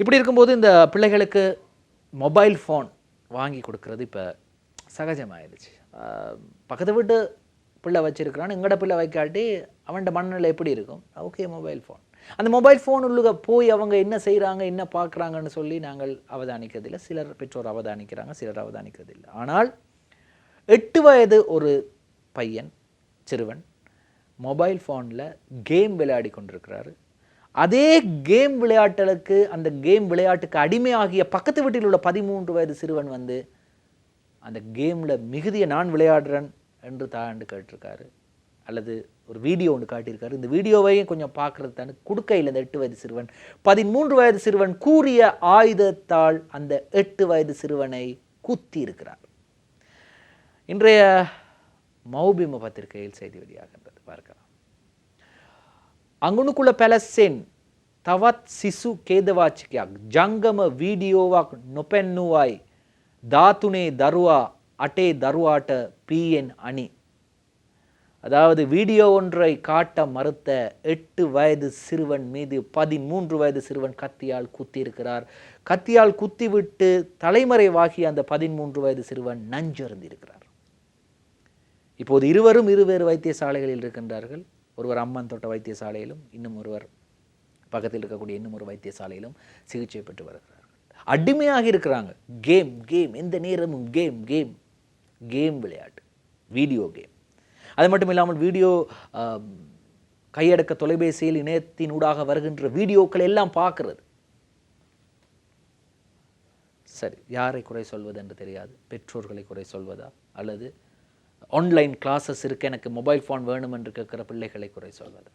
இப்படி இருக்கும்போது இந்த பிள்ளைகளுக்கு மொபைல் ஃபோன் வாங்கி கொடுக்கறது இப்போ சகஜமாயிருச்சு பக்கத்து வீட்டு பிள்ளை வச்சுருக்கிறான் எங்கட பிள்ளை வைக்காட்டி அவன்கிட்ட மனநிலை எப்படி இருக்கும்? Okay mobile phone. அந்த மொபைல் ஃபோன் உள்ளுக போய் அவங்க என்ன செய்கிறாங்க என்ன பார்க்குறாங்கன்னு சொல்லி நாங்கள் அவதானிக்கிறதில்லை. சிலர் பெற்றோர் அவதானிக்கிறாங்க சிலர் அவதானிக்கிறதில்லை. ஆனால் எட்டு வயது ஒரு பையன் சிறுவன் மொபைல் ஃபோனில் கேம் விளையாடி கொண்டிருக்கிறாரு. அதே கேம் விளையாட்டலுக்கு அந்த கேம் விளையாட்டுக்கு அடிமையாகிய பக்கத்து வீட்டில் உள்ள பதிமூன்று வயது சிறுவன் வந்து அந்த கேமில் மிகுதியை நான் விளையாடுறேன் என்று தாண்டு கேட்டிருக்காரு. அல்லது ஒரு வீடியோ ஒன்று காட்டியிருக்காரு. இந்த வீடியோவையும் கொஞ்சம் பார்க்கறது தானே. கொடுக்கையில் இந்த எட்டு வயது சிறுவன். பதிமூன்று வயது சிறுவன் கூறிய ஆயுதத்தால் அந்த எட்டு வயது சிறுவனை குத்தி இருக்கிறார் இன்றைய மௌபிம பத்திரிகையில் செய்தி வெளியாகின்றது. பார்க்கலாம். අඟුණුකුල පැලස්සෙන් තවත් සිසු කේදවාචකයක් ජංගම වීඩියෝවක් නොපැන්නූවයි ධාතුනේ දරුවා අටේ දරුවාට පීයෙන් අනි. அதாவது வீடியோ ஒன்றை காட்ட மறுத்த எட்டு வயது சிறுவன் மீது பதிமூன்று வயது சிறுவன் கத்தியால் குத்தியிருக்கிறார் கத்தியால் குத்திவிட்டு தலைமறைவாகிய அந்த பதிமூன்று வயது சிறுவன் நஞ்சருந்திருக்கிறார் இப்போது இருவரும் இருவேறு வைத்தியசாலைகளில் இருக்கின்றார்கள் ஒருவர் அம்மன் தோட்ட வைத்தியசாலையிலும் இன்னும் ஒருவர் பக்கத்தில் இருக்கக்கூடிய இன்னும் ஒரு வைத்தியசாலையிலும் சிகிச்சை பெற்று வருகிறார்கள் அடிமையாக இருக்கிறாங்க. கேம் கேம் எந்த நேரமும் கேம் கேம் கேம் விளையாட்டு வீடியோ கேம் அது மட்டும் இல்லாமல் வீடியோ கையடக்க தொலைபேசியில் இணையத்தின் ஊடாக வருகின்ற வீடியோக்கள் எல்லாம் பார்க்கறது. சரி யாரை குறை சொல்வது என்று தெரியாது? பெற்றோர்களை குறை சொல்வதா? அல்லது ஆன்லைன் கிளாஸஸ் இருக்கு எனக்கு மொபைல் ஃபோன் வேணும் என்று கேட்கிற பிள்ளைகளை குறை சொல்வது.